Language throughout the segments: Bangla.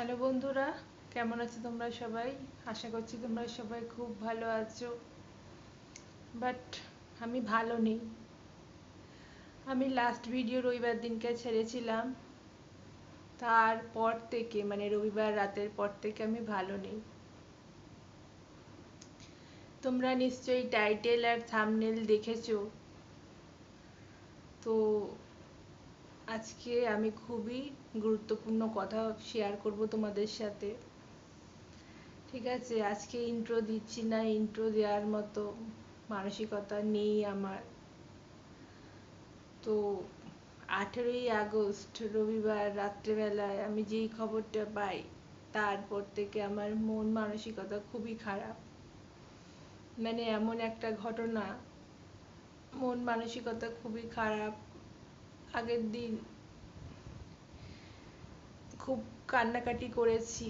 হ্যালো বন্ধুরা, কেমন আছো তোমরা সবাই? আশা করছি তোমরা সবাই খুব ভালো আছো। বাট আমি ভালো নেই। আমি লাস্ট ভিডিও রবিবার দিনকে ছেড়েছিলাম। তারপর থেকে মানে রবিবার রাতের পর থেকে আমি ভালো নেই। তোমরা নিশ্চয়ই টাইটেল আর থামনেল দেখেছ। তো আজকে আমি খুবই গুরুত্বপূর্ণ কথা শেয়ার করব তোমাদের সাথে। ঠিক আছে, আজকে ইন্ট্রো দিচ্ছি না ইন্ট্রো দেওয়ার মতো মানসিকতা নেই আমার। তো আঠেরোই আগস্ট, রবিবার রাত্রেবেলায় আমি যেই খবরটা পাই, তারপর থেকে আমার মন মানসিকতা খুবই খারাপ। মানে এমন একটা ঘটনা, মন মানসিকতা খুবই খারাপ আগের দিন খুব কান্নাকাটি করেছি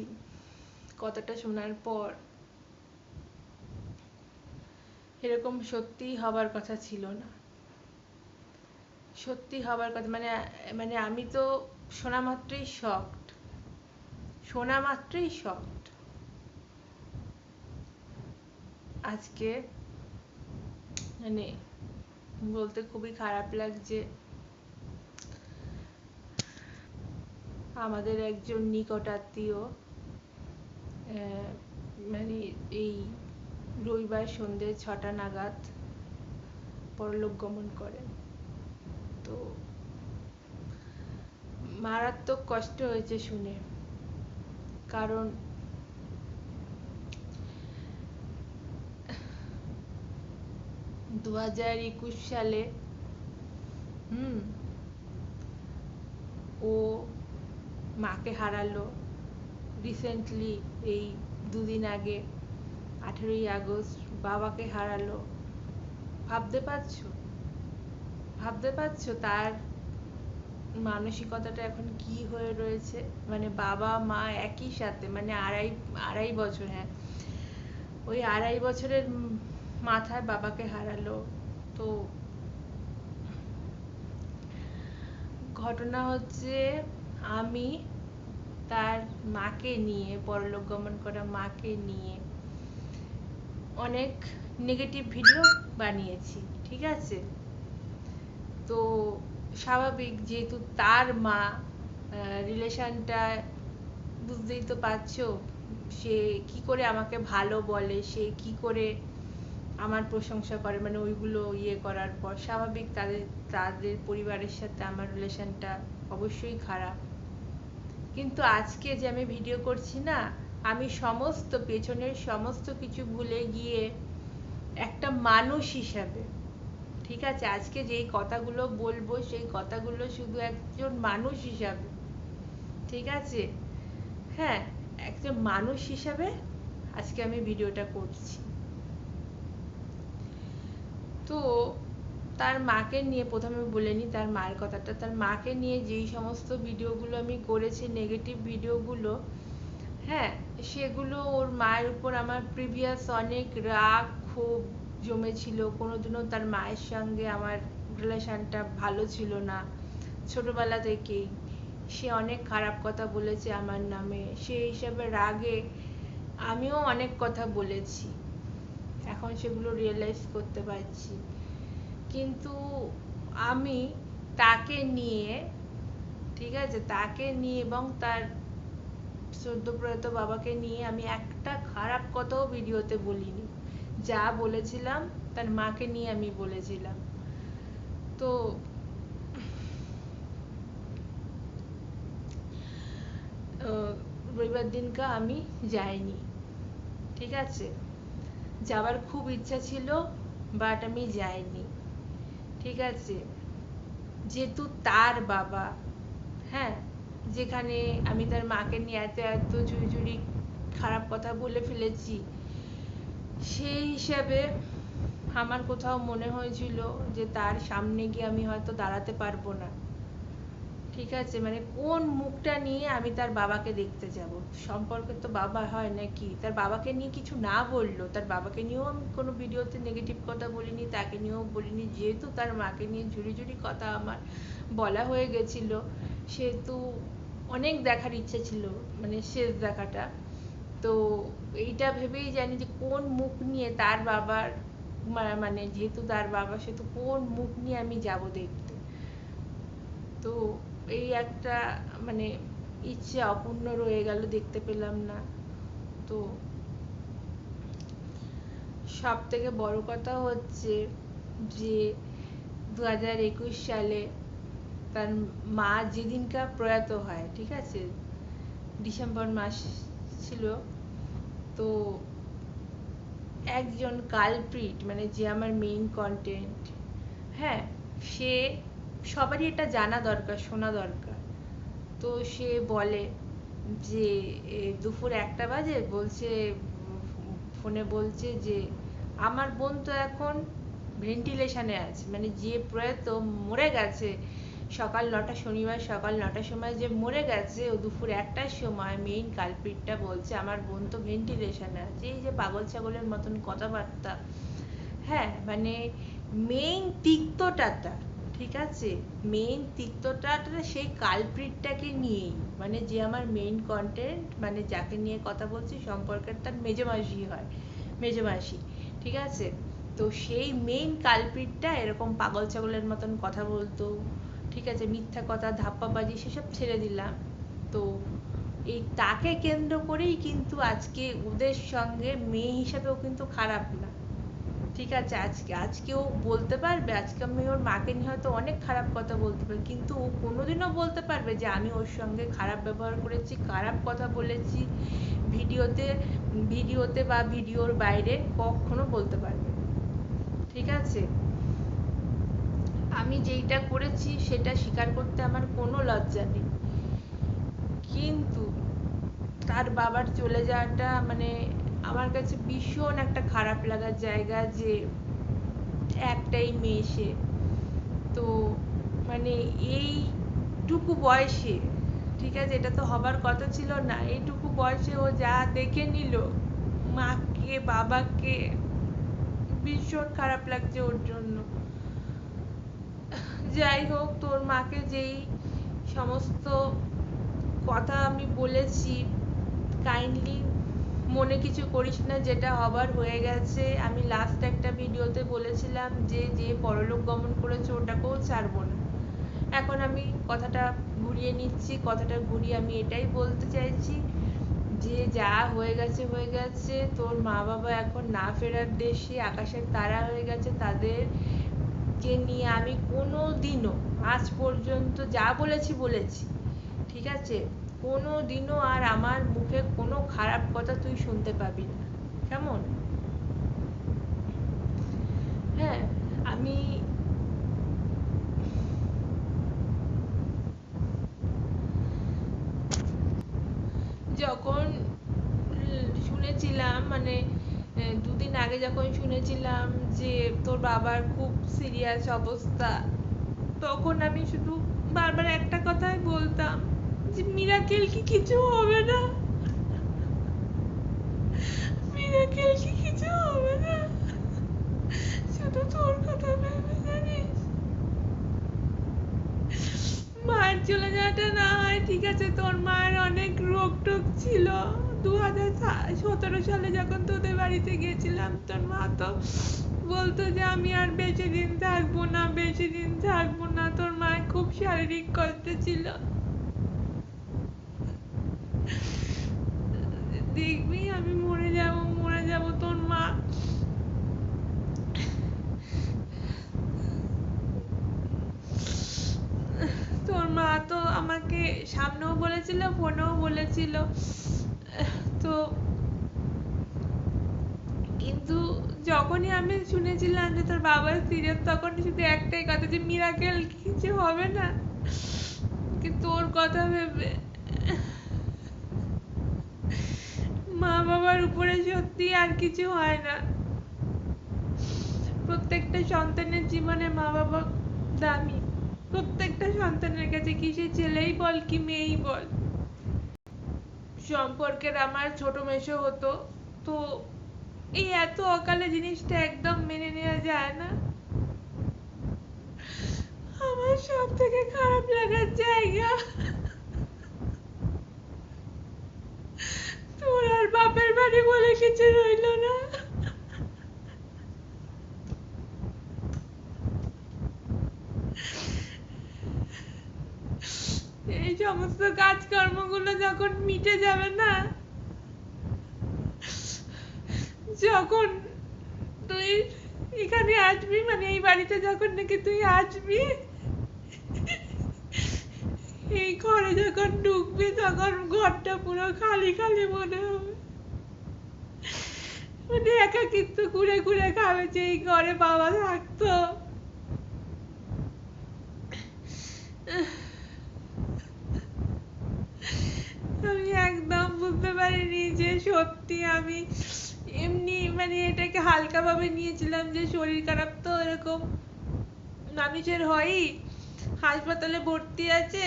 কথাটা শোনার পর। এরকম সত্যি হবার কথা ছিল না। সত্যি হবার কথা মানে মানে আমি তো শোনা মাত্রই শকড শোনা মাত্রই শকড আজকে মানে বলতে খুবই খারাপ লাগছে। আমাদের একজন নিকট আত্মীয় মানে এই রবিবার সন্ধ্যে ছটা নাগাদ পরলোক গমন করেন। তো মারাত্মক কষ্ট হয়েছে শুনে। কারণ দু হাজার একুশ সালে, হুম, ও মাকে হারালো। রিসেন্টলি এই দুদিন আগে, আঠেরোই আগস্ট, বাবাকে হারালো। ভাবতে পারছ? ভাবতে পারছ তার মানসিকতাটা এখন কি হয়ে রয়েছে? মানে বাবা, মা একই সাথে মানে আড়াই আড়াই বছর হ্যাঁ। ওই আড়াই বছরের মাথায় বাবাকে হারালো। তো ঘটনা হচ্ছে, আমি তার মাকে নিয়ে, পরলোক গমন করা মাকে নিয়ে অনেক নেগেটিভ ভিডিও বানিয়েছি, ঠিক আছে? তো স্বাভাবিক যেহেতু তার মা রিলেশনটা বুঝতেই তো পারছ, সে কি করে আমাকে ভালো বলে, সে কি করে আমার প্রশংসা করে মানে ওইগুলো ইয়ে করার পর স্বাভাবিক তাদের তাদের পরিবারের সাথে আমার রিলেশনটা অবশ্যই খারাপ। কিন্তু আজকে যে আমি ভিডিও করছি না, আমি সমস্ত পেছনের সমস্ত কিছু ভুলে গিয়ে একটা মানুষ হিসাবে, ঠিক আছে? আজকে যেই কথাগুলো বলব, সেই কথাগুলো শুধু একজন মানুষ হিসাবে, ঠিক আছে? হ্যাঁ একজন মানুষ হিসাবে আজকে আমি ভিডিওটা করছি। তো তার মাকে নিয়ে প্রথমে বলে নিই তার মায়ের কথাটা। তার মাকে নিয়ে যেই সমস্ত ভিডিওগুলো আমি করেছি নেগেটিভ ভিডিওগুলো হ্যাঁ সেগুলো ওর মায়ের উপর আমার প্রিভিয়াস অনেক রাগ ক্ষোভ জমেছিল। কোনোদিনও তার মায়ের সঙ্গে আমার রিলেশনটা ভালো ছিল না। ছোটবেলা থেকেই সে অনেক খারাপ কথা বলেছে আমার নামে। সেই হিসাবে রাগে আমিও অনেক কথা বলেছি। এখন সেগুলো রিয়েলাইজ করতে পারছি। কিন্তু আমি তাকে নিয়ে, ঠিক আছে, তাকে নিয়ে এবং তার সদ্য প্রয়াত বাবাকে নিয়ে আমি একটা খারাপ কথাও ভিডিওতে বলিনি। যা বলেছিলাম, তার মাকে নিয়ে আমি বলেছিলাম। তো রবিবার দিনকা আমি যাইনি, ঠিক আছে? যাওয়ার খুব ইচ্ছা ছিল বাট আমি যাইনি। ঠিক আছে? যেহেতু তার বাবা হ্যাঁ? যেখানে আমি তার মাকে নিয়ে এত এত চুরি চুরি খারাপ কথা বলে ফেলেছি, সেই হিসাবে আমার কোথাও মনে হয়েছিল যে তার সামনে গিয়ে আমি হয়তো দাঁড়াতে পারব না। ঠিক আছে মানে কোন মুখটা নিয়ে আমি তার বাবাকে দেখতে যাব? সম্পর্কে তো বাবা হয় নাকি? তার বাবাকে নিয়ে কিছু না বলল, তার বাবাকে নিয়েও আমি কোনো ভিডিওতে নেগেটিভ কথা বলিনি, তাকে নিয়েও বলিনি, যেহেতু তার মাকে নিয়ে ঝুড়ি ঝুড়ি কথা আমার বলা হয়ে গেছিল, সেহেতু অনেক দেখার ইচ্ছে ছিল মানে শেষ দেখাটা। তো এইটা ভেবেই জানি যে কোন মুখ নিয়ে তার বাবার মানে যেহেতু তার বাবা, সেহেতু কোন মুখ নিয়ে আমি যাব দেখতে? তো এই একটা মানে ইচ্ছে অপূর্ণ রয়ে গেল, দেখতে পেলাম না। তো সব থেকে বড় কথা হচ্ছে যে দু হাজার একুশ সালে তার মা যেদিনকার প্রয়াত হয়, ঠিক আছে? ডিসেম্বর মাস ছিল। তো একজন কালপ্রিট মানে যে আমার মেইন কন্টেন্ট হ্যাঁ সে সবারই এটা জানা দরকার, শোনা দরকার। তো সে বলে যে দুপুর একটা বাজে, বলছে, ফোনে বলছে যে, আমার বোন তো এখন ভেন্টিলেশনে আছে। মানে যে প্রয়াত মরে গেছে, সকাল নটা শনিবার সকাল নটার সময় যে মরে গেছে, ও দুপুর একটার সময় মেইন কালপিটটা বলছে, আমার বোন তো ভেন্টিলেশনে আছে। এই যে পাগল ছাগলের মতন কথাবার্তা। হ্যাঁ মানে মেইন তিক্তটাটা ঠিক আছে? মেইন তিক্তটা সেই কালপ্রিটটাকে নিয়েই। মানে যে আমার মেইন কন্টেন্ট মানে যাকে নিয়ে কথা বলছি, সম্পর্কের তার মেজমাসি হয়, মেজমাসি। ঠিক আছে? তো সেই মেইন কালপ্রিটটা এরকম পাগল ছাগলের মতন কথা বলতো। ঠিক আছে? মিথ্যা কথা, ধাপ্পাবাজি সেসব ছেড়ে দিলাম। তো এই তাকে কেন্দ্র করেই কিন্তু আজকে ওদের সঙ্গে মেয়ে হিসাবেও কিন্তু খারাপ না। ঠিক আছে, আজকে আজকে ও বলতে পারবে, আজকে আমি ওর মাকে নিয়ে হয়তো অনেক খারাপ কথা বলতে পারি, কিন্তু ও কোনোদিনও বলতে পারবে যে আমি ওর সঙ্গে খারাপ ব্যবহার করেছি, খারাপ কথা বলেছি, ভিডিওতে ভিডিওতে বা ভিডিওর বাইরে কখনো বলতে পারবে। ঠিক আছে আমি যেইটা করেছি সেটা স্বীকার করতে আমার কোনো লজ্জা নেই কিন্তু তার বাবার চলে যাওয়াটা মানে আমার কাছে ভীষণ একটা খারাপ লাগার জায়গা যে একটাই মেয়ে সে। তো মানে এইটুকু বয়সে, ঠিক আছে, এটা তো হবার কথা ছিল না, এইটুকু বয়সে ও যা দেখে নিল, মাকে, বাবাকে, ভীষণ খারাপ লাগছে ওর জন্য। যাই হোক, তোর মাকে যেই সমস্ত কথা আমি বলেছি কাইন্ডলি মনে কিছু করিস না, যেটা হবার হয়ে গেছে। আমি লাস্ট একটা ভিডিওতে বলেছিলাম যে যে পরলোক গমন করেছে, ওটাকেও ছাড়বো না। এখন আমি কথাটা ঘুরিয়ে নিচ্ছি, কথাটা ঘুরিয়ে আমি এটাই বলতে চাইছি যে, যা হয়ে গেছে হয়ে গেছে। তোর মা বাবা এখন না ফেরার দেশে, আকাশের তারা হয়ে গেছে তাদের কে নিয়ে আমি কোনো দিনও আজ পর্যন্ত যা বলেছি বলেছি। ঠিক আছে? কোনো দিনও আর আমার মুখে কোনো খারাপ কথা তুই শুনতে পাবি না। কেমন? হ্যাঁ আমি যখন শুনেছিলাম মানে দুদিন আগে যখন শুনেছিলাম যে তোর বাবার খুব সিরিয়াস অবস্থা, তখন আমি শুধু বারবার একটা কথাই বলতাম। মিরাকেল কি কিছু হবে না? মিরাকেল কি কিছু হবে না? শুধু তোর কথা ভেবে জানিস? মায়ের চলে যাওয়াটা না হয়, ঠিক আছে, তোর মায়ের অনেক রোগ টোগ ছিল। দু হাজার সতেরো সালে যখন তোদের বাড়িতে গেছিলাম তোর মা তো বলতো যে, আমি আর বেশি দিন থাকব না, বেশি দিন থাকব না। তোর মায়ের খুব শারীরিক কষ্ট ছিল। দেখবি আমি মরে যাব মরে যাব তোর মা। তোর মা তো আমাকে সামনেও বলেছিল, ফোনেও বলেছিল। তো কিন্তু যখনই আমি শুনেছিলাম যে তোর বাবার সিরিয়াস, তখন শুধু একটাই কথা যে, মিরাকেল, কিছু হবে না? তোর কথা ভেবে মা বাবার উপরে সত্যি আর কিছু হয় না। প্রত্যেকটা সন্তানের জীবনে মা বাবা দামি। প্রত্যেকটা সন্তানের কাছে কি সে ছেলেই বল কি মেয়েই বল? সম্পর্কের আমার ছোট মেসো হতো, তো এই এত অকালে জিনিসটা একদম মেনে নেওয়া যায় না। আমার সব থেকে খারাপ লাগার জায়গা বাড়ি বলে কিছু রইল না। এই সমস্ত কাজকর্মগুলো যখন মিটে যাবে না, যখন তুই এখানে আসবি মানে এই বাড়িতে যখন নাকি তুই আসবি এই ঘরে যখন ঢুকবি তখন ঘরটা পুরো খালি খালি মনে হবে। মানে একাকিত্ব ঘুরে ঘুরে খাবে যে এই ঘরে বাবা থাকতো। আমি একদম বুঝতে পারিনি যে সত্যি আমি এমনি মানে এটাকে হালকা ভাবে নিয়েছিলাম যে শরীর খারাপ তো এরকম মানুষের হয়ই। হাসপাতালে ভর্তি আছে।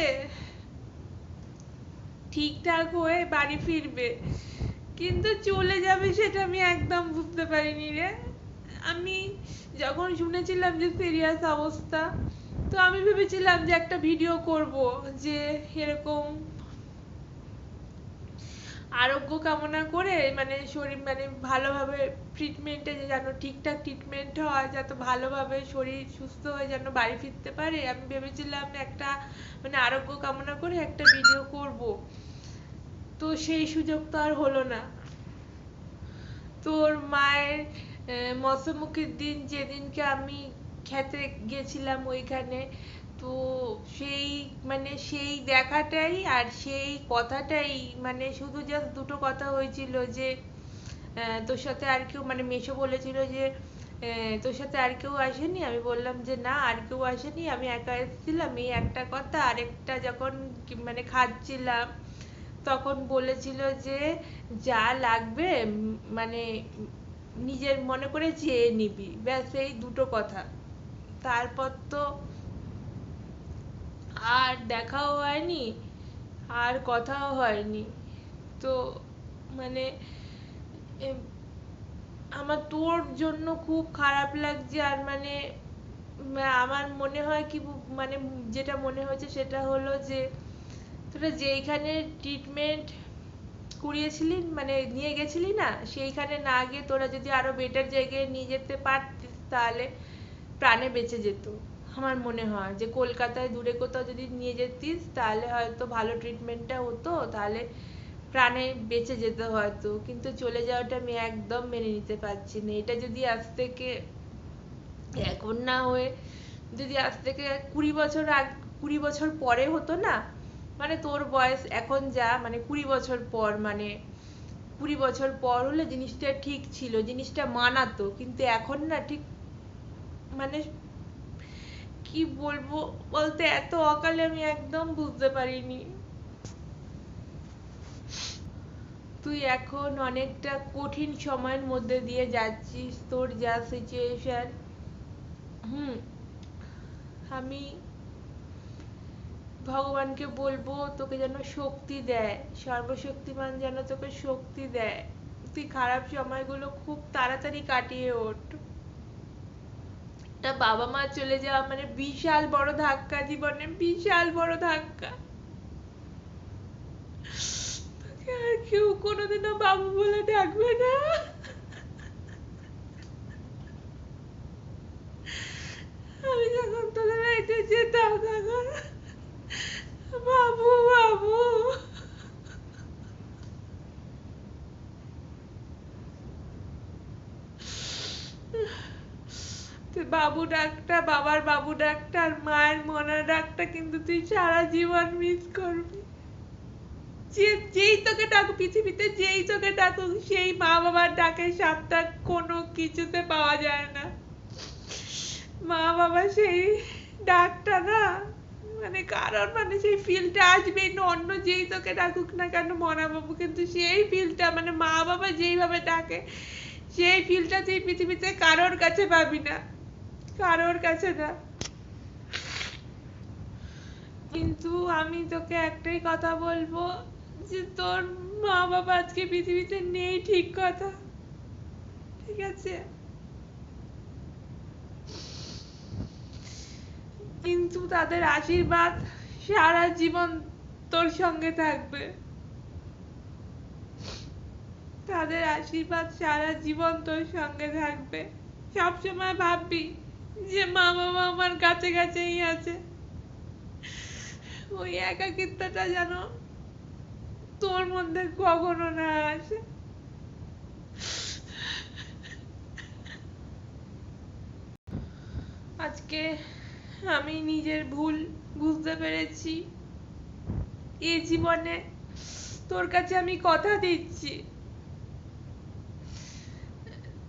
ঠিকঠাক হয়ে বাড়ি ফিরবে। কিন্তু চলে যাবে সেটা আমি একদম বুঝতে পারিনি রে। আমি যখন শুনেছিলাম যে সিরিয়াস অবস্থা, তো আমি ভেবেছিলাম যে একটা ভিডিও করব যে এরকম আরোগ্য কামনা করে মানে শরীর মানে ভালোভাবে ট্রিটমেন্টে যেন ঠিকঠাক ট্রিটমেন্ট হয়, যাতে ভালোভাবে শরীর সুস্থ হয়ে যেন বাড়ি ফিরতে পারে। আমি ভেবেছিলাম একটা মানে আরোগ্য কামনা করে একটা ভিডিও করব। তো সেই সুযোগ তো আর হলো না। তোর মায়ের মৎস্যমুখীর দিন যেদিনকে আমি খেতে গেছিলাম ওইখানে তো সেই মানে সেই দেখাটাই আর সেই কথাটাই মানে শুধু জাস্ট দুটো কথা হয়েছিল যে, আহ, তোর সাথে আর কেউ মানে মেসো বলেছিল যে, আহ, তোর সাথে আর কেউ আসেনি? আমি বললাম যে না, আর কেউ আসেনি। আমি একা এসেছিলাম। এই একটা কথা আরেকটা যখন মানে খাচ্ছিলাম, তখন বলেছিল যে, যা লাগবে মানে নিজের মনে করে চেয়ে নিবি। ব্যাস, এই দুটো কথা। তারপর তো আর দেখাও হয়নি, আর কথাও হয়নি। তো মানে আমার তোর জন্য খুব খারাপ লাগছে আর মানে আমার মনে হয় কি মানে যেটা মনে হয়েছে সেটা হলো যে, তোরা যেইখানে ট্রিটমেন্ট করিয়েছিলি মানে নিয়ে গেছিলি না, সেইখানে না গিয়ে তোরা যদি আরও বেটার জায়গায় নিয়ে যেতে পারতিস, তাহলে প্রাণে বেঁচে যেত। আমার মনে হয় যে কলকাতায় দূরে কোথাও যদি নিয়ে যেতিস, তাহলে হয়তো ভালো ট্রিটমেন্টটা হতো, তাহলে প্রাণে বেঁচে যেত হয়তো। কিন্তু চলে যাওয়াটা আমি একদম মেনে নিতে পারছি না। এটা যদি আজ থেকে এখন না হয়ে, যদি আজ থেকে কুড়ি বছর আগ, কুড়ি বছর পরে হতো না মানে তোর বয়স এখন যা মানে কুড়ি বছর পর মানে কুড়ি বছর পর হলে জিনিসটা ঠিক ছিল, জিনিসটা মানাতো। কিন্তু এখন না ঠিক মানে কি বলব বলতে এত অকালে আমি একদম বুঝতে পারিনি। তুই এখন অনেকটা কঠিন সময়ের মধ্যে দিয়ে যাচ্ছিস, তোর যা situation হুম, আমি ভগবানকে বলব তোকে যেন শক্তি দেয়, সর্বশক্তিমান যেন তোকে শক্তি দেয়। তুই খারাপ সময়গুলো খুব তাড়াতাড়ি কাটিয়ে ওঠ। একটা বাবা মা চলে যাওয়া মানে বিশাল বড় ধাক্কা জীবনে বিশাল বড় ধাক্কা। আর কেউ কোনোদিনও বাবু বলে ডাকবে না। আমি যখন তোদের বাড়িতে যেতাম তখন, বাবু বাবু তুই বাবু ডাকটা বাবার বাবু ডাকটা আর মায়ের মনার ডাকটা কিন্তু তুই সারা জীবন মিস করবি। যে, যেই তোকে ডাকুক, পৃথিবীতে যেই তোকে ডাকুক, সেই মা বাবার ডাকের স্বাদটা কোনো কিছুতে পাওয়া যায় না। মা বাবা সেই ডাকটা না মানে কারণ মানে সেই ফিলটা আসবেই না অন্য যেই তোকে ডাকুক না কেন মনা বাবু, কিন্তু সেই ফিলটা মানে মা বাবা যেইভাবে ডাকে, সেই ফিলটা তুই পৃথিবীতে কারোর কাছে পাবি না। কারোর কাছে না। কিন্তু আমি তোকে একটাই কথা বলব, যে তোর মা বাবা আজকে পৃথিবীতে নেই ঠিক কথা। ঠিক আছে? কিন্তু তাদের আশীর্বাদ সারা জীবন তোর সঙ্গে থাকবে। তাদের আশীর্বাদ সারা জীবন তোর সঙ্গে থাকবে। সবসময় ভাববি যে মা বাবা আমার কাছে কাছেই আছে। ওই একাকিত্বটা যেন তোর মধ্যে কখনো না আসে। আজকে আমি নিজের ভুল বুঝতে পেরেছি। এ জীবনে তোর কাছে আমি কথা দিচ্ছি।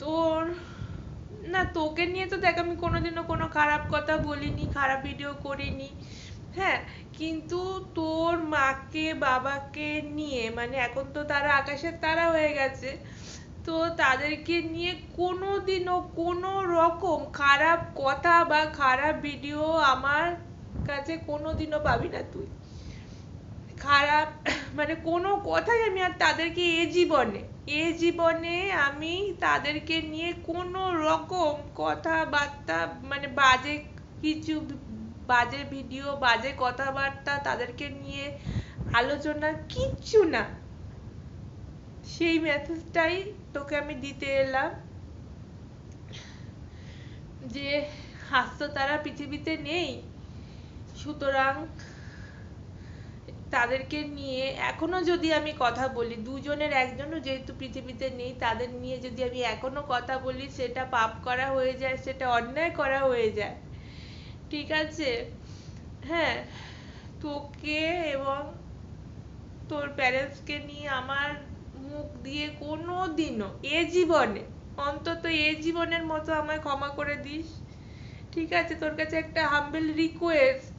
তোর না, তোকে নিয়ে তো দেখ আমি কোনোদিনও কোনো খারাপ কথা বলিনি, খারাপ ভিডিও করিনি। হ্যাঁ কিন্তু তোর মাকে, বাবাকে নিয়ে মানে এখন তো তারা আকাশের তারা হয়ে গেছে, তো তাদেরকে নিয়ে কোনোদিনও কোনো রকম খারাপ কথা বা খারাপ ভিডিও আমার কাছে কোনোদিনও পাবি না তুই। খারাপ মানে কোনো কথাই আমি আর তাদেরকে এ জীবনে এ জীবনে আমি তাদেরকে নিয়ে কোনো রকম কথাবার্তা মানে বাজে কিছু, বাজে ভিডিও বাজে কথাবার্তা তাদেরকে নিয়ে আলোচনা কিচ্ছু না। সেই মেসেজটাই তোকে আমি দিতে এলাম। যে হাস্য তারা পৃথিবীতে নেই। সুতরাং তাদেরকে নিয়ে এখনও যদি আমি কথা বলি, দুজনের একজনও যেহেতু পৃথিবীতে নেই, তাদের নিয়ে যদি আমি এখনও কথা বলি, সেটা পাপ করা হয়ে যায়, সেটা অন্যায় করা হয়ে যায়। ঠিক আছে? হ্যাঁ তোকে এবং তোর parents কে নিয়ে আমার মুখ দিয়ে কোনো দিনও এ জীবনে, অন্তত এ জীবনের মতো আমায় ক্ষমা করে দিস। ঠিক আছে? তোর কাছে একটা humble request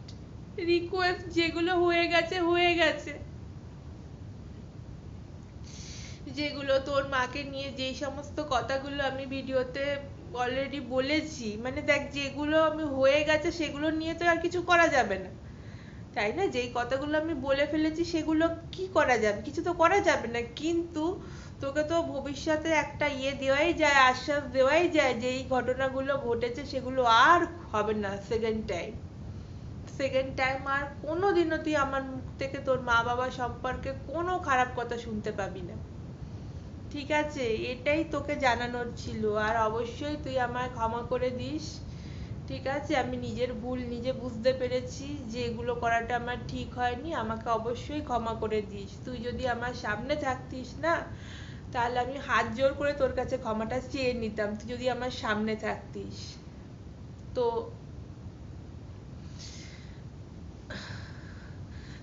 request যেগুলো হয়ে গেছে হয়ে গেছে। যেগুলো তোর মাকে নিয়ে যেই সমস্ত কথাগুলো আমি ভিডিওতে already বলেছি মানে দেখ যেগুলো আমি হয়ে গেছে সেগুলো নিয়ে তো আর কিছু করা যাবে না। তাই না? যেই কথাগুলো আমি বলে ফেলেছি সেগুলো কি করা যাবে? কিছু তো করা যাবে না। কিন্তু তোকে তো ভবিষ্যতে একটা ইয়ে দেওয়াই যায়, আশ্বাস দেওয়াই যায় যে এই ঘটনাগুলো ঘটেছে সেগুলো আর হবে না second time second time আর কোনোদিনও তুই আমার মুখ থেকে তোর মা বাবা সম্পর্কে কোনো খারাপ কথা শুনতে পাবি না। ঠিক আছে, এটাই তোকে জানানোর ছিল। আর অবশ্যই তুই আমায় ক্ষমা করে দিস। ঠিক আছে, আমি নিজের ভুল নিজে বুঝতে পেরেছি যে এগুলো করাটা আমার ঠিক হয়নি। আমাকে অবশ্যই ক্ষমা করে দিস। তুই যদি আমার সামনে থাকতিস না, তাহলে আমি হাত জোড় করে তোর কাছে ক্ষমাটা চেয়ে নিতাম। তুই যদি আমার সামনে থাকতিস। তো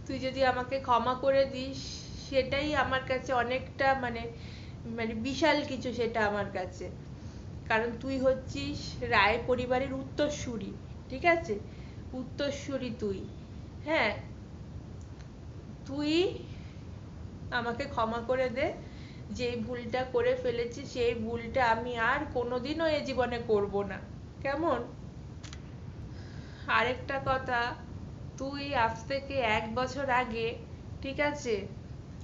তুই যদি আমাকে ক্ষমা করে দিস, সেটাই আমার কাছে অনেকটা মানে মানে বিশাল কিছু সেটা আমার কাছে। কারণ তুই হচ্ছিস রায় পরিবারের উত্তরসূরি, ঠিক আছে? উত্তরসূরি তুই হ্যাঁ? তুই আমাকে ক্ষমা করে দে যে ভুলটা করে ফেলেছি, সেই ভুলটা আমি আর কোনোদিনও এ জীবনে করব না। কেমন? আরেকটা কথা তুই আজ থেকে এক বছর আগে, ঠিক আছে,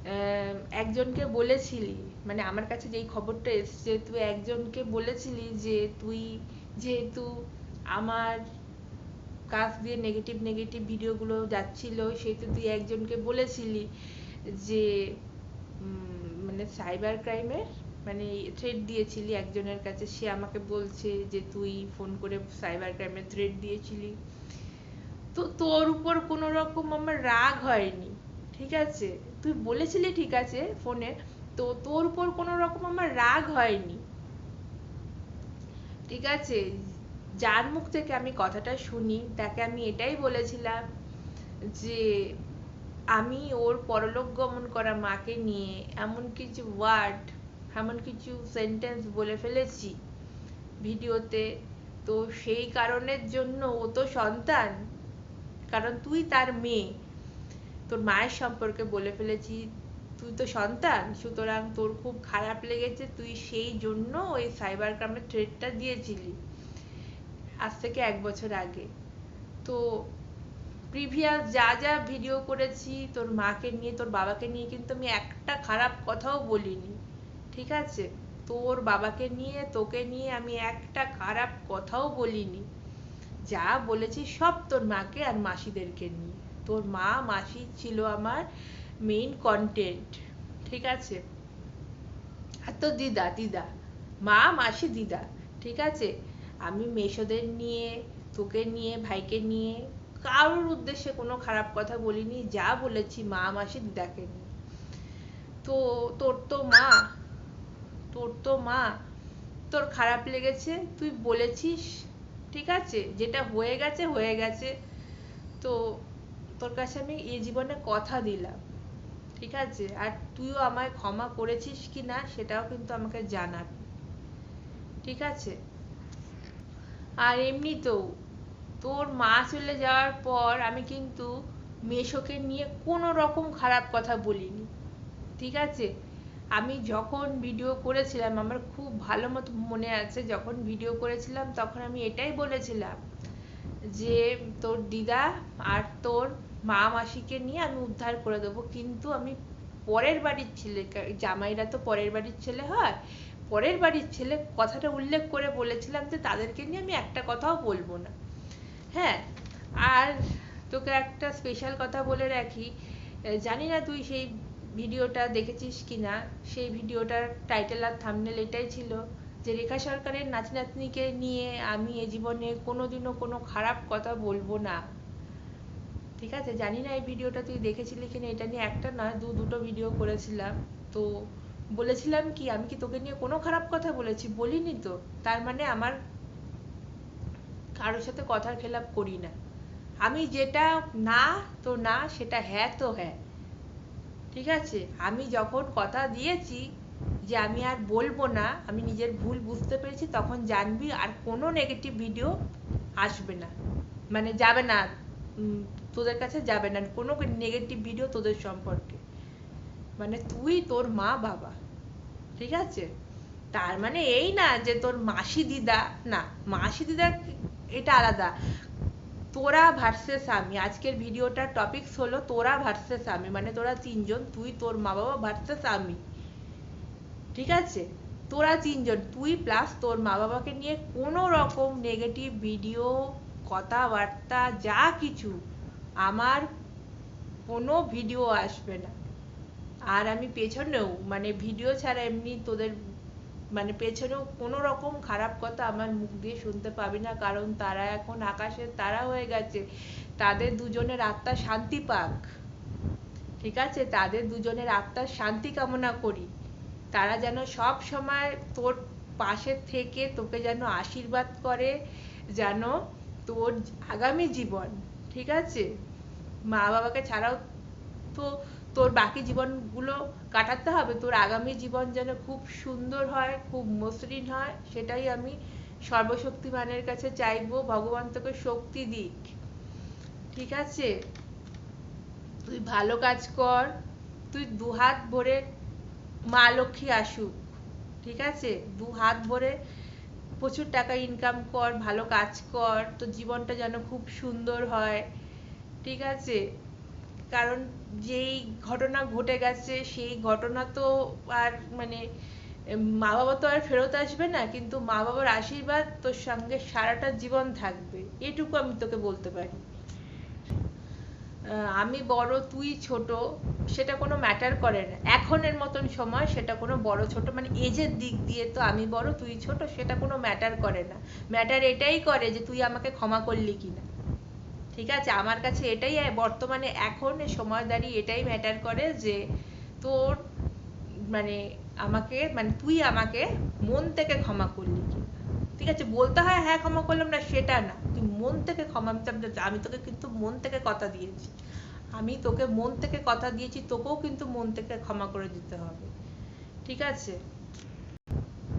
আহ, একজনকে বলেছিলি মানে আমার কাছে যেই খবরটা এসছে তুই একজনকে বলেছিলি যে তুই যেহেতু আমার কাছ দিয়ে negative negative video গুলো যাচ্ছিল, সেহেতু তুই একজনকে বলেছিলি যে, উম মানে cyber crime এর মানে threat দিয়েছিলি একজনের কাছে, সে আমাকে বলছে যে তুই phone করে cyber crime এর threat দিয়েছিলি। তো তোর উপর কোনো রকম আমার রাগ হয়নি, ঠিক আছে? তুই বলেছিলি ঠিক আছে এ, তো তোর উপর কোনো রকম আমার রাগ হয়নি। ঠিক আছে? যার মুখ থেকে আমি কথাটা শুনি, তাকে আমি এটাই বলেছিলাম যে আমি ওর পরলোক গমন করা মাকে নিয়ে এমন কিছু word, এমন কিছু sentence বলে ফেলেছি video তে তো সেই কারণের জন্য ও তো সন্তান। কারণ তুই তার মেয়ে। তোর মায়ের সম্পর্কে বলে ফেলেছি, তুই তো সন্তান, সুতরাং তোর খুব খারাপ লেগেছে, তুই সেই জন্য ওই cyber crime এর threat টা দিয়েছিলি আজ থেকে এক বছর আগে। তো previous যা যা video করেছি, তোর মাকে নিয়ে, তোর বাবাকে নিয়ে কিন্তু আমি একটা খারাপ কথাও বলিনি, ঠিক আছে? তোর বাবাকে নিয়ে, তোকে নিয়ে আমি একটা খারাপ কথাও বলিনি। যা বলেছি সব তোর মাকে আর মাসিদেরকে নিয়ে। তোর মা, মাসি ছিল আমার main content, ঠিক আছে? আর তো দিদা দিদা, মা, মাসি, দিদা, ঠিক আছে? আমি মেসোদের নিয়ে, তোকে নিয়ে, ভাইকে নিয়ে কারোর উদ্দেশ্যে কোনো খারাপ কথা বলিনি, যা বলেছি মা, মাসি, দিদাকে নিয়ে। তো তোর তো মা, তোর তো মা, তোর খারাপ লেগেছে, তুই বলেছিস ঠিক আছে? যেটা হয়ে গেছে হয়ে গেছে। তো তোর কাছে আমি এই জীবনে কথা দিলাম। ঠিক আছে? আর তুইও আমায় ক্ষমা করেছিস কি না, সেটাও কিন্তু আমাকে জানাবি। ঠিক আছে? আর এমনিতেও তোর মা চলে যাওয়ার পর আমি কিন্তু মেশোকে নিয়ে কোনো রকম খারাপ কথা বলিনি। ঠিক আছে? আমি যখন ভিডিও করেছিলাম, আমার খুব ভালো মতো মনে আছে, যখন ভিডিও করেছিলাম, তখন আমি এটাই বলেছিলাম যে তোর দিদা আর তোর মা মাসিকে নিয়ে আমি উদ্ধার করে দেবো। কিন্তু আমি পরের বাড়ির ছেলে, জামাইরা তো পরের বাড়ির ছেলে হয়, পরের বাড়ির ছেলে কথাটা উল্লেখ করে বলেছিলাম যে তাদেরকে নিয়ে আমি একটা কথাও বলব না। হ্যাঁ আর তোকে একটা স্পেশাল কথা বলে রাখি। জানি না তুই সেই ভিডিওটা দেখেছিস কি না সেই ভিডিওটার টাইটেল আর থাম্বনেল এটাই ছিল যে রেখা সরকারের নাতি নাতনিকে নিয়ে আমি এ জীবনে কোনোদিনও কোনো খারাপ কথা বলব না। ঠিক আছে? জানি না এই ভিডিওটা তুই দেখেছিলি কিনা, এটা নিয়ে একটা না দু দুটো ভিডিও করেছিলাম। তো বলেছিলাম কি, আমি কি তোকে নিয়ে কোনো খারাপ কথা বলেছি? বলিনি তো। তার মানে আমার কারোর সাথে কথার খেলাপ করি না। আমি যেটা না, তো না, সেটা হ্যাঁ তো হ্যাঁ। ঠিক আছে? আমি যখন কথা দিয়েছি যে আমি আর বলব না, আমি নিজের ভুল বুঝতে পেরেছি, তখন জানবি আর কোনো নেগেটিভ ভিডিও আসবে না। মানে যাবে না তোদের কাছে যাবে না, কোনো নেগেটিভ ভিডিও তোদের সম্পর্কে। মানে তুই তোর মা বাবা, ঠিক আছে? তার মানে এই না যে তোর মাসি দিদা, না, মাসি দিদা এটা আলাদা। তোরা ভার্সেস আমি। আজকের ভিডিওটার টপিকস হলো তোরা ভার্সেস আমি। মানে তোরা তিনজন, তুই তোর মা বাবা ভার্সেস আমি। ঠিক আছে? তোরা তিনজন, তুই প্লাস তোর মা বাবাকে নিয়ে কোনো রকম নেগেটিভ ভিডিও কথাবার্তা, যা কিছু আমার কোনো ভিডিও আসবে না। আর আমি পেছনেও মানে ভিডিও ছাড়া এমনি তোদের মানে পেছনেও কোনো রকম খারাপ কথা আমার মুখ দিয়ে শুনতে পাবি না, কারণ তারা এখন আকাশের তারা হয়ে গেছে। তাদের দুজনের আত্মা শান্তি পাক। ঠিক আছে? তাদের দুজনের আত্মার শান্তি কামনা করি। তারা যেন সব সময় তোর পাশে থেকে তোকে যেন আশীর্বাদ করে, যেন তোর আগামী জীবন। ঠিক আছে? মা বাবাকে ছাড়াও তো তোর বাকি জীবনগুলো কাটাতে হবে, তোর আগামী জীবন যেন খুব সুন্দর হয়, খুব মসৃণ হয়, সেটাই আমি সর্বশক্তিমানের কাছে চাইব, ভগবান তোকে শক্তি দিক। ঠিক আছে? তুই ভালো কাজ কর, তুই দুহাত ভরে মা লক্ষ্মী আসুক। ঠিক আছে? দু হাত ভরে প্রচুর টাকা ইনকাম কর, ভালো কাজ কর, তোর জীবনটা যেন খুব সুন্দর হয়। ঠিক আছে? কারণ যেই ঘটনা ঘটে গেছে, সেই ঘটনা তো আর মানে মা বাবা তো আর ফেরত আসবে না, কিন্তু মা বাবার আশীর্বাদ তোর সঙ্গে সারাটা জীবন থাকবে। এটুকু আমি তোকে বলতে পারি। আমি বড়, তুই ছোট, সেটা কোনো ম্যাটার করে না। এখনের মতন সময় সেটা কোনো বড়, ছোট মানে এজের দিক দিয়ে তো আমি বড়, তুই ছোট, সেটা কোনো ম্যাটার করে না। ম্যাটার এটাই করে যে তুই আমাকে ক্ষমা করলি কিনা। ঠিক আছে? আমার কাছে এটাই বর্তমানে এখন সময় দাঁড়িয়ে এটাই ম্যাটার করে যে তোর মানে আমাকে মানে তুই আমাকে মন থেকে ক্ষমা করলি ঠিক আছে? বলতে হয় হ্যাঁ ক্ষমা করলাম। না, সেটা না। তুই মন থেকে ক্ষমা আমি তোকে কিন্তু মন থেকে কথা দিয়েছি। আমি তোকে মন থেকে কথা দিয়েছি, তোকেও কিন্তু মন থেকে ক্ষমা করে দিতে হবে। ঠিক আছে?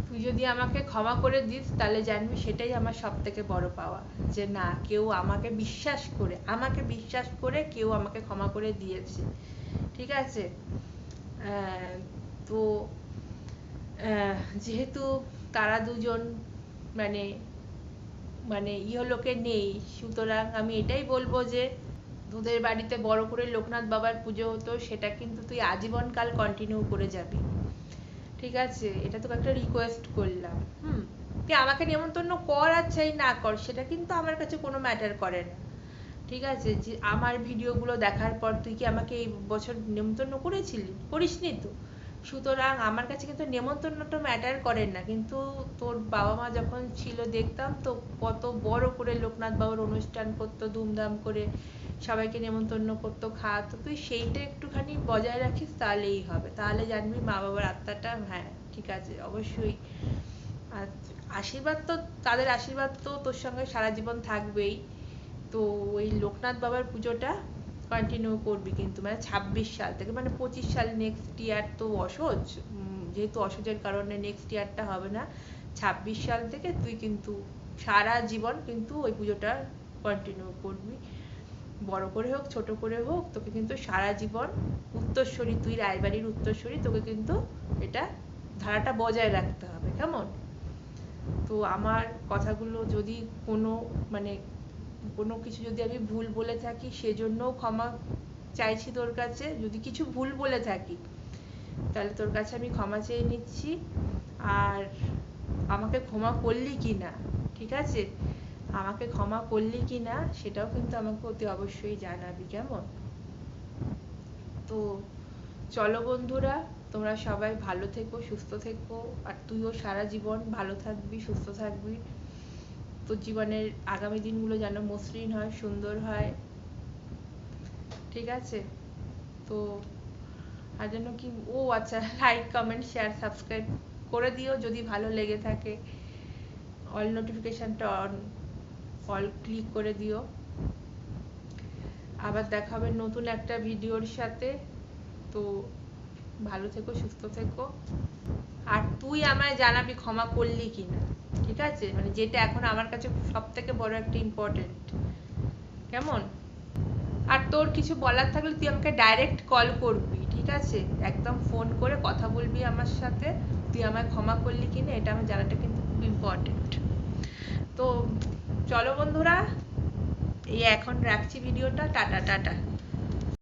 তুই যদি আমাকে ক্ষমা করে দিস, তাহলে জানবি সেটাই আমার সব থেকে বড় পাওয়া। যে না, কেউ আমাকে বিশ্বাস করে, আমাকে বিশ্বাস করে কেউ আমাকে ক্ষমা করে দিয়েছে। ঠিক আছে? তো যেহেতু তারা দুজন মানে মানে ইহলোকে নেই, সুতরাং আমি এটাই বলব যে, তোদের বাড়িতে বড় করে লোকনাথ বাবার পুজো হতো, সেটা কিন্তু তুই আজীবন কাল কন্টিনিউ করে যাবি। ঠিক আছে, এটা তোকে একটা রিকোয়েস্ট করলাম, হুম? তুই আমাকে নেমন্তন্ন কর আর চাই না কর, সেটা কিন্তু আমার কাছে কোনো ম্যাটার করে না। ঠিক আছে, যে আমার ভিডিওগুলো দেখার পর তুই কি আমাকে এই বছর নেমন্তন্ন করেছিলি? করিসনি তো? সুতরাং আমার কাছে কিন্তু নেমন্তন্নটা ম্যাটার করে না, কিন্তু তোর বাবা মা যখন ছিল দেখতাম তো কত বড় করে লোকনাথ বাবুর অনুষ্ঠান করতো, ধুমধাম করে। সবাইকে নেমন্তন্ন করতো খাওয়াতো তুই সেইটা একটুখানি বজায় রাখিস, তাহলেই হবে। তাহলে জানবি মা বাবার আত্মাটা হ্যাঁ ঠিক আছে, অবশ্যই। আশীর্বাদ তো, তাদের আশীর্বাদ তো তোর সঙ্গে সারা জীবন থাকবেই। তো ওই লোকনাথ বাবার পুজোটা কন্টিনিউ করবি কিন্তু মানে ছাব্বিশ সাল থেকে মানে পঁচিশ সাল নেক্সট ইয়ার তো অসহজ। যেহেতু অসহজের কারণে নেক্সট ইয়ারটা হবে না, ছাব্বিশ সাল থেকে তুই কিন্তু সারা জীবন কিন্তু ওই পুজোটা কন্টিনিউ করবি। বড় করে হোক, ছোট করে হোক, তোকে কিন্তু সারা জীবন উত্তরসূরি, তুই রায়বাড়ির উত্তরসূরি, তোকে কিন্তু এটা ধারাটা বজায় রাখতে হবে, কেমন? তো আমার কথাগুলো যদি কোনো মানে কোনো কিছু যদি আমি ভুল বলে থাকি, সেজন্যও ক্ষমা চাইছি তোর কাছে। যদি কিছু ভুল বলে থাকি, তাহলে তোর কাছে আমি ক্ষমা চেয়ে নিচ্ছি। আর আমাকে ক্ষমা করলি কি না ঠিক আছে? আমাকে ক্ষমা করলি কি না সেটাও কিন্তু আমাকে অতি অবশ্যই জানাবি, কেমন? তো চলো বন্ধুরা, তোমরা সবাই ভালো থেকো, সুস্থ থেকো, আর তুইও সারা জীবন ভালো থাকবি, সুস্থ থাকবি। তোর জীবনের আগামী দিনগুলো যেন মসৃণ হয়, সুন্দর হয়। ঠিক আছে? তো আর যেন কি, ও আচ্ছা লাইক কমেন্ট শেয়ার সাবস্ক্রাইব করে দিও যদি ভালো লেগে থাকে। অল নোটিফিকেশনটা অন অল ক্লিক করে দিও। আবার দেখা হবে নতুন একটা ভিডিওর সাথে। তো ভালো থেকো, সুস্থ থেকো। আর তুই আমায় জানাবি ক্ষমা করলি কি না ঠিক আছে? মানে যেটা এখন আমার কাছে সব থেকে বড় একটা ইম্পর্টেন্ট কেমন? আর তোর কিছু বলার থাকলে তুই আমাকে ডাইরেক্ট কল করবি, ঠিক আছে? একদম ফোন করে কথা বলবি আমার সাথে। তুই আমায় ক্ষমা করলি কি না এটা আমার জানাটা কিন্তু খুব ইম্পর্টেন্ট তো চলো বন্ধুরা এই এখন রাখছি ভিডিওটা টাটা টাটা।